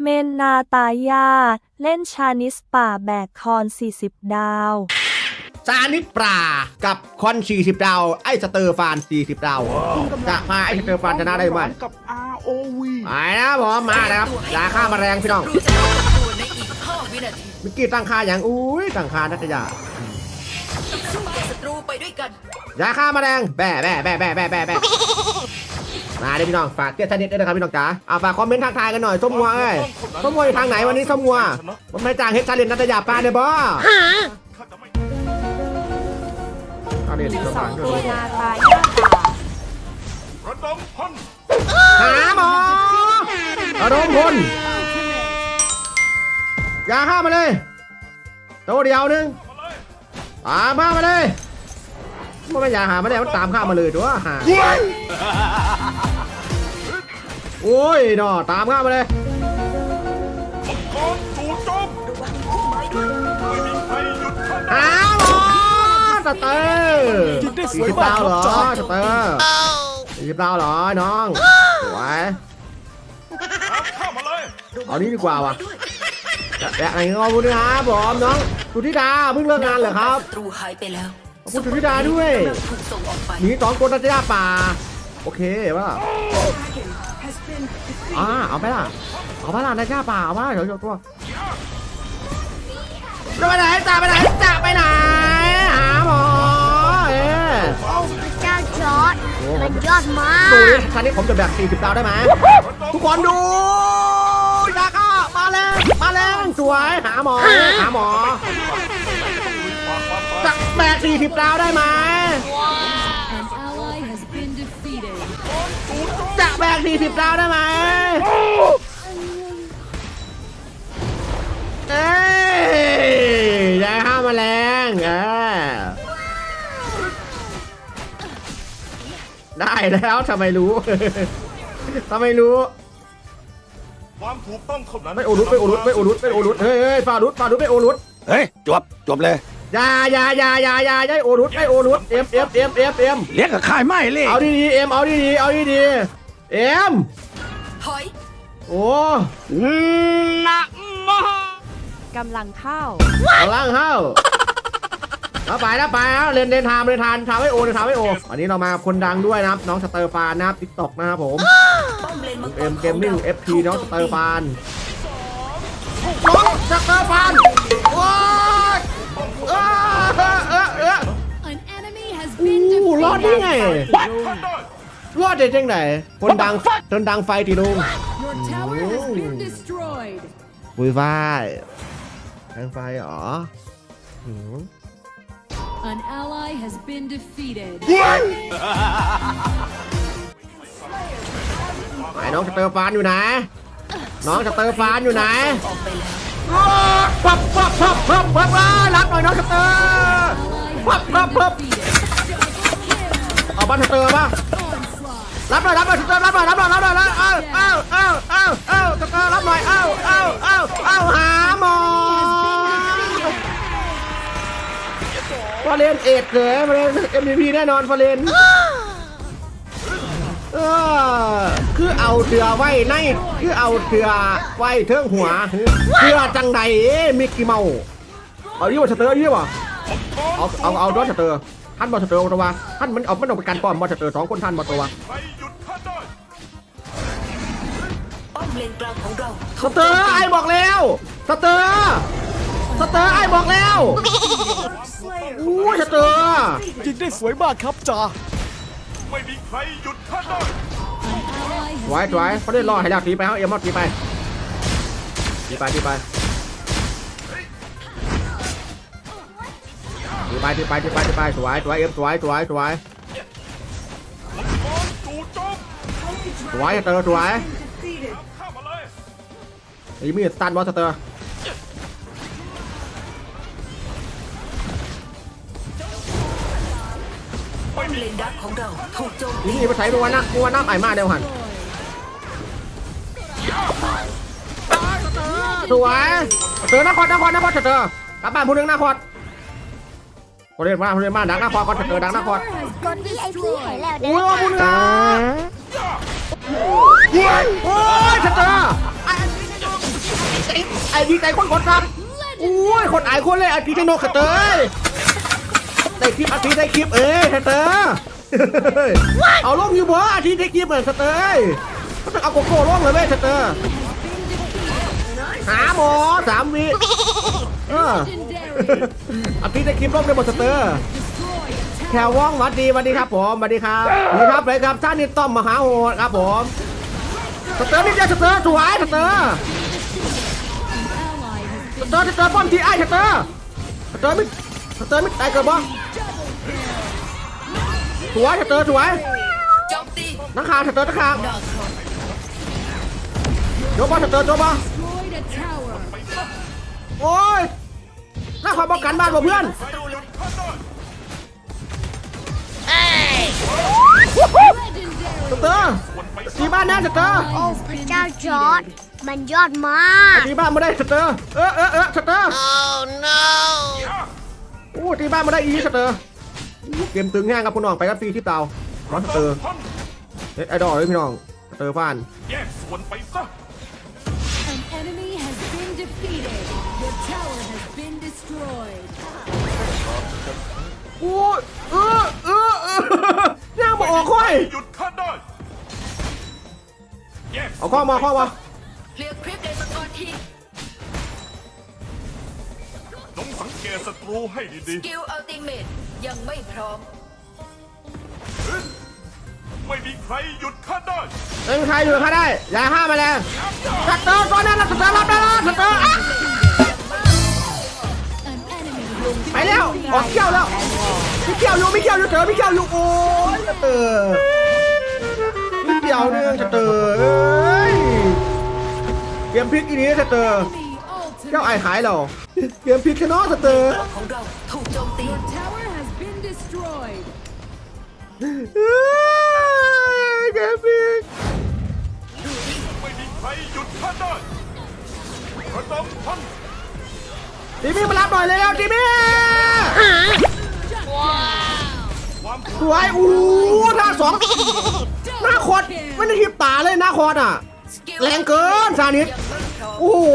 เมนนาตายา เล่นชานิสป่าแบกคอน 40 ดาว ซานิปรากับคอน 40 ดาว ไอ้สเตอร์ฟาน 40 ดาว จะพาไอ้สเตอร์ฟานชนะได้ไหมกับ ROV ไปนะผมมานะครับยาฆ่าแมลงพี่น้องรู้จะต้องกับตัวในอีก5วินาทีมิกกี้ตั้งค่าอย่าง อุ้ยตั้งค่านักยาสู้กับศัตรูไปด้วยกันยาฆ่าแมลงแบ่แบ่แบ่แบ่แบ่แบ่แบ่ มาเลยพี่น้องฝากเตี้ยชนิดด้วยนะครับพี่น้องจ๋าเอาฝากคอมเมนต์ทักทายกันหน่อยส้มงัวเอ้ยส้มงัวอยู่ทางไหนวันนี้ส้มงัวมันไม่จ้างเฮ็ดชาเลนนัตยาปลาเนี่ยบ่ชาเลนส้มสองงัตัววนาตายาป่าระดมพันหาหมอระดมพลยาฆ่ามาเลยตัวเดียวหนึงตามข้ามาเลยมันไม่อยากหามาได้มันตามข้ามาเลยตัวหา โอ้ยนอตามข้ามาเลยมังกรจู่โจมระวังพุ่มไม้ด้วยไม่มีใครหยุดข้าได้หาหมอสเตอร์ยิงได้สสี่วยสิบมาดากวคเหรรับอจ๋าสเตอร์สี่สิบดาวเหรอน้องสวยตามข้ามาเลยเอานี้ดีกว่าว่ะด้วยแต่ไหนขอบคุณนะครับผมน้องสุธิดาเพิ่งเลิกงานเหรอครับ ศัตรูหายไปแล้วขอบคุณสุธิดาด้วย กำลังถูกส่งออกไป หนีสองคนนัตยาป่า โอเคป่ะ อ่าเอาไปล่ะ เอาไปล่ะนัตยาป่าเอาไปเดี๋ยวเดี๋ยวตัวจะไปไหนจะไปไหนจะไปไหนหาหมอเอ๊ะเจ้าจอร์ดมันยอดมาดูกดิครั้งนี้ผมจะแบก40ดาวได้ไหมทุกคนดูยาก้ามาแรงมาแรงสวยหาหมอหาหมอจะแบก40ดาวได้ไหม จะแบก40ดาวได้ไหมเอ้ยยายห้ามแมลงเออได้แล้วทำไมรู้ ทำไมรู้ ความถูกต้องเท่านั้นไม่โอรุตไม่โอรุตไม่โอรุตไม่โอรุตเฮ้ยเฮ้ยฟารุตฟารุตไม่โอรุตเฮ้ยจบจบเลยอยาอยาอยาอยาอยาอยาโอรุตไม่โอรุตเอ็มเอ็มเอ็มเอ็มเอ็มเลี้ยงกับขายไม่เลยเอาดีดีๆเอ็มเอาดีดีๆเอาดีดีๆ เอ็มถอยโอ้กำลังเข้าเอาล่างเข้าแล้วไปแล้วไปแล้วเล่นเล่นทามเล่นทานทามให้โอเล่นทามให้โอวันนี้เรามาคนดังด้วยนะครับ น้องสเตอร์ฟานนะครับทิกตอกนะครับผมป้อมเลนมังกรเอ็มขเกมมิ่งราเอฟทีถูกน้องสโจมเตอร์ฟานน้องสเตอร์ฟานโอ้ยเออเออเออเออ An enemy has โอ้ been โหรอดได้ defeated. ไงท่านได้ รอดได้ยังไงคนดังคนดังไฟตีลุง Your tower has been destroyed. ปุยฝ้ายทางไฟเหรอหืม An ally has been defeated. ไหนน้องสเตอร์ฟานอยู่ไหน น้องสเตอร์ฟานอยู่ไหนออกไปแล้วพับพับพับพับพับอ่ารับหน่อยน้องสเตอร์ Ally Hup, has hup, been hup. defeated. เอาบ้านสเตอร์ป่ะ Onslaught. รับหน่อยรับหน่อยสเตอร์รับหน่อยรับหน่อยรับหน่อยเอ้าเอ้าเอ้าเอ้าเอ้าสเตอร์รับหน่อยเอ้าเอ้าเอ้าเอ้าหาหมอฟอเรนเอ็ดเลยฟอเรนเอ็มพีแน่นอนฟอเรนเออคือเอาเถือไว้ในคือเอาเถือไว้เทิงหัวเถือจังใดมิกกี้เมาเอายี่ว่าสเตอร์เอายี่ว่าเอาเอาเอาดอสสเตอร์ท่านบอสเตอร์ตัววะท่านมันเอามันเอาไปกันป้อมบอสเตอร์สองคนท่านบอสตัว เลนกลางของเราสเตอร์ไอ้บอกแล้วสเตอร์สเตอร์ไอ้บอกแล้วโอู้สเตอร์ยิงได้สวยมากครับจ่าไม่มีใครหยุดข้านได้ An ally สวย has สวย been เขาได้รอให้แล้วตีไปเขาเอ็มมอดตีไปตีไปตีไปตีไปตีไปตีไปตีไปสวยสวยเอ็มสวยสวยสวยสวยเตอร์สวย ไอ้มีดสตันบอสสเตอร์ป้อมเลนดักของเราถูกโจมตีนี่มาใช้ตัวนะตัวน้ำไอ้มาเดียวหันสวยสเตอร์นครนครนครสเตอร์กลับบ้านผู้หนึงนครคนเล่นมาคนเล่นมาดังนครก็สเตอร์ดังนครกดที่ไอพีให้แล้วเด้อุ้ยขอบคุณครับโอ้ยสเตอร์ไอ้ ไอ้ดีใจคนกดครับอุ้ยคนไอ้คนเลยไอ้ดีใจนกสเตอร์ได้คลิปอาทิตย์ได้คลิปเอ้ยสเตอร์เอาลงอยู่บ่อาทิตย์ได้คลิปเหมือนสเตอร์เอาโกโก้ลงเลยเว้ยสเตอร์หาหมอสามวิเออ Legendary. อาทิตย์ได้คลิปลงในบทสเตอร์ Destroy a แถวว่องหวัดดีหวัดดีครับผมหวัดดีครับนี่ครับเลยครับท่านนี่ต้อมมหาโหดครับผมสเตอร์นี่เดียวสเตอร์สวยสเตอร์ ally has ส เตอร์เตอร์ป้อมทีไอ้เตอร์เตอร์ไม่สเตอร์ไม่ตายเกิดบ่สวยเตอร์สวยนักข่าวเตอร์นักข่าวโจบบ่สเตอร์โจบบ่ destroyed a tower. โอ้ยหน้าความป้องกันบ้านเพื่อนเตอร์ตีบ้านแน่เตอร์โอ้พระเจ้าจอร์ด มันยอดมากตีบ้านมาได้สเตอร์เออเออเออสเตอร์ oh no โอ้ตีบ้านมาได้อีสเตอร์อู้เกมตึงแห้งครับคุณน้องไปกันฟรีที่เตาร้อนสเตอร์เน็ตไอดอลเลยพี่น้องสเตอร์ฟานแยกส่วนไปซะ An enemy has been defeated. Your tower has been destroyed. โอ้ยเออเออเออย่างมาออกค่อยหยุดข้าได้แยกเอาข้อมาข้อมา เคลียร์คลิปในมังกรทีจงสังเกตศัตรูให้ดีกิลอัลติเมตยังไม่พร้อมๆไม่มีใครหยุดข้าได้เป็นใครอยู่ข้าได้ อย่าห้ามมาแรงสเตอร์ตัวนั้นนะสเตอร์รับได้แล้วสเตอร์อะ An enemy has ไปแล้วออกเที่ยวแล้วไม่เที่ยวอยู่ไม่เที่ยวอยู่เตอร์ไม่เที่ยวอยู่โอ้ยสเตอร์นิดเดียวนึงสเตอร์เอ้ย เกมพลิกอีนี้สเตอร์ enemy เจ้าไอ้ ultimate. ขายเราเกมพลิกแค่น้อสเตอร์ของเราถูกโจมตี Tower has been destroyed. เอ้ยเกมพลิกไม่มีใครหยุดข้าได้ระดมพันจิมมี่มารับหน่อยเร็วจิมมี่ความสวยอู้หน้าสองหน้าคอดไม่ได้ทิพตาเลยหน้าคอดอะสกิล แรงเกินซานิสยังไม่พร้อมโอ้โห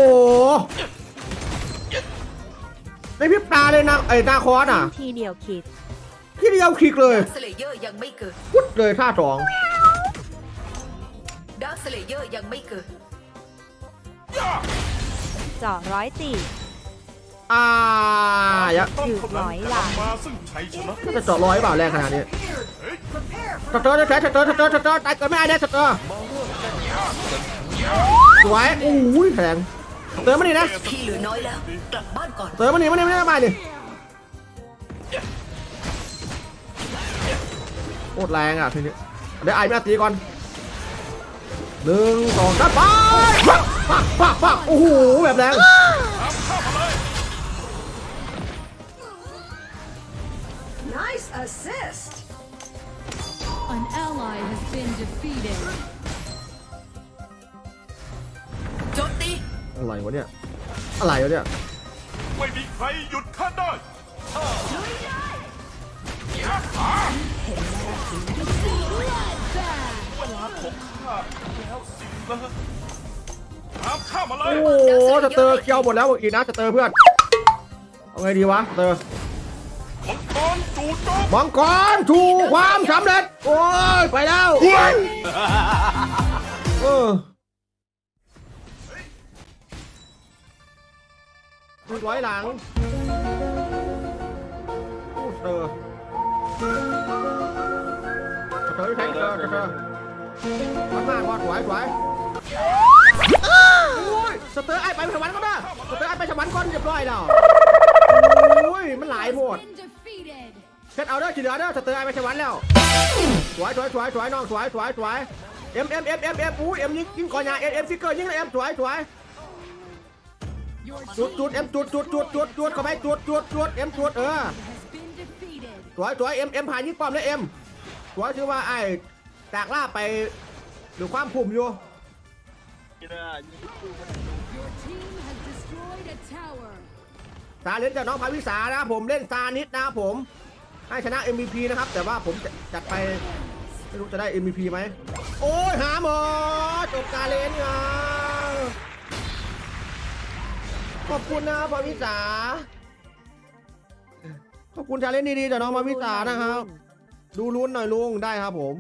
ไม่พริบตาเลยนะไอ้หน้าคอดอะ ทีเดียวคิดที่เดียวคลิกเลยสเลเยอร์ยังไม่เกิดพุดเลยท่าสองดาร์คสเลเยอร์ยังไม่เกิดเจาะร้อยตีอ่าอย่าต้องกำลังกลับมาซึ่งชัยชนะจะเจาะร้อยเปล่าแรงขนาดนี้สเตอร์จะแท้สเตอร์สเตอร์สเตอร์ตายเกิดไม่ได้แน่สเตอร์ สวยโอ้ยแข็งสเตอร์มาดินะที่เหลือน้อยแล้วกลับบ้านก่อนสเตอร์มาดิมาดิมาดิมาดิโคตรแรงอะทีนี้เดี๋ยวไอ้ไม่ตีก่อนหนึ่งสองสามไปปักปักปักปักโอ้โหแบบแรง อะไรวะเนี่ย อะไรวะเนี่ย ไม่มีใครหยุดข้าได้ Bloodbath. เวลาของข้าแล้วสินะตามข้ามาเลโอ้โหสเตอร์เคียวหมดแล้วอีกนะสเตอร์เพื่อน เอาไงดีวะเตอร์มังกรจู่โจมมังกรถูความสำเร็จ โอ้ย ไปแล้วเออ มีร้อยหลังโอ้สเตอร์เตอใช้สเตอร์สเตอร์มันมากว่าสวยสวยโอ้ยสเตอร์ไอไปสวรรค์ก็ได้สเตอร์ไอไปสวรรค์ก่อนเรียบร้อยแล้วโอ้ยมันหลายหมดเช็ดเอาเด้อขีเหลือเด้อสเตอร์ไอไปสวรรค์แล้วสวยสวยสวยสวยน้องสวยสวยสวยเอ็มเอ็มเอ็มเอ็มเอ็มอู้เอ็มยิงยิงก่อนยาเอ็มเอ็มฟิกเกอร์ยิงเลยเอ็มสวยสวย จุดจุดเอ็มจุดจุดจุดจุดจุดเข้าไปจุดจุดจุดเอ็มจุดเออสวยสวยเอ็มเอ็มผ่านยิงป้อมเลยเอ็มสวยชื่อว่าไอ้จากล่าไปหรือความภูมิอยู่ซาเลนจากน้องพาวิสานะครับผมเล่นซานิดนะครับผม ให้ชนะ MVP นะครับ แต่ว่าผมจัดไปไม่รู้จะได้ MVP ไหมโอ้ยหาหมอจบการเล่นอะ ขอบคุณนะครับมาวิสาขอบคุณชาเลนจ์ดีๆจากน้องมาวิสานะครับ ดูลุ้นหน่อยลุงได้ครับผม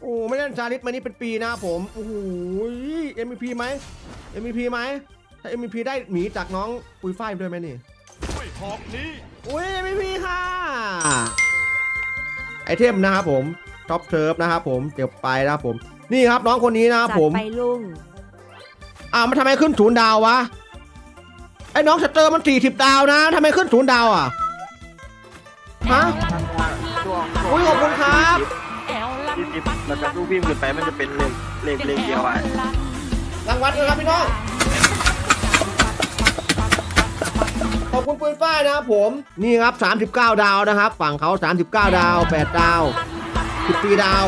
โอ้ไม่เล่นชาลิสมานี่เป็นปีนะครับผมโอ้โห MVP ไหม MVP ไหมถ้า MVP ได้หมีจากน้องปุยฝ้ายด้วยไหมนี่ด้วยหอกนี้อุ้ย MVP ค่ะไอเทมนะครับผมท็อปเทิร์ฟนะครับผมเก็บไปนะครับผม นี่ครับน้องคนนี้นะครับจัดผมไปลุงอ่ามันทำไมขึ้นศูนย์ดาววะ ไอ้น้องสเตอร์มันสี่สิบดาวนะทำไมขึ้นศูนย์ดาวอะฮะอุ้ยขอบคุณครับที่ที่มันจะรูปพิมพ์ขึ้นไปมันจะเป็นเลขเลขเลขเดียวอะรางวัลนะครับพี่น้องขอบคุณปุ้ยฝ้ายนะครับผมนี่ครับ 39 ดาวนะครับ ฝั่งเขา 39 ดาว 8 ดาว14ดาว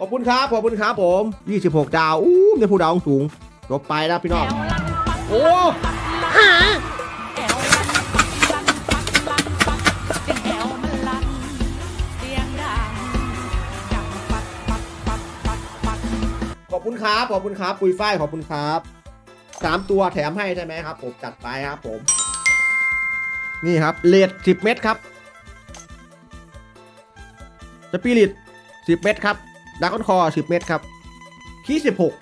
ขอบคุณครับ ขอบคุณครับผม 26 ดาว อู้ในผู้ดาวสูงจบไปนะพี่น้อง โอ้หาขอบคุณครับ ขอบคุณครับ ปุยฝ้ายขอบคุณครับสามตัวแถมให้ใช่ไหมครับ ผมจัดไปครับผม นี่ครับเลดสิบเม็ดครับสปิริตสิบเม็ดครับ ดักคอนคอสิบเมตรครับที่สิบหก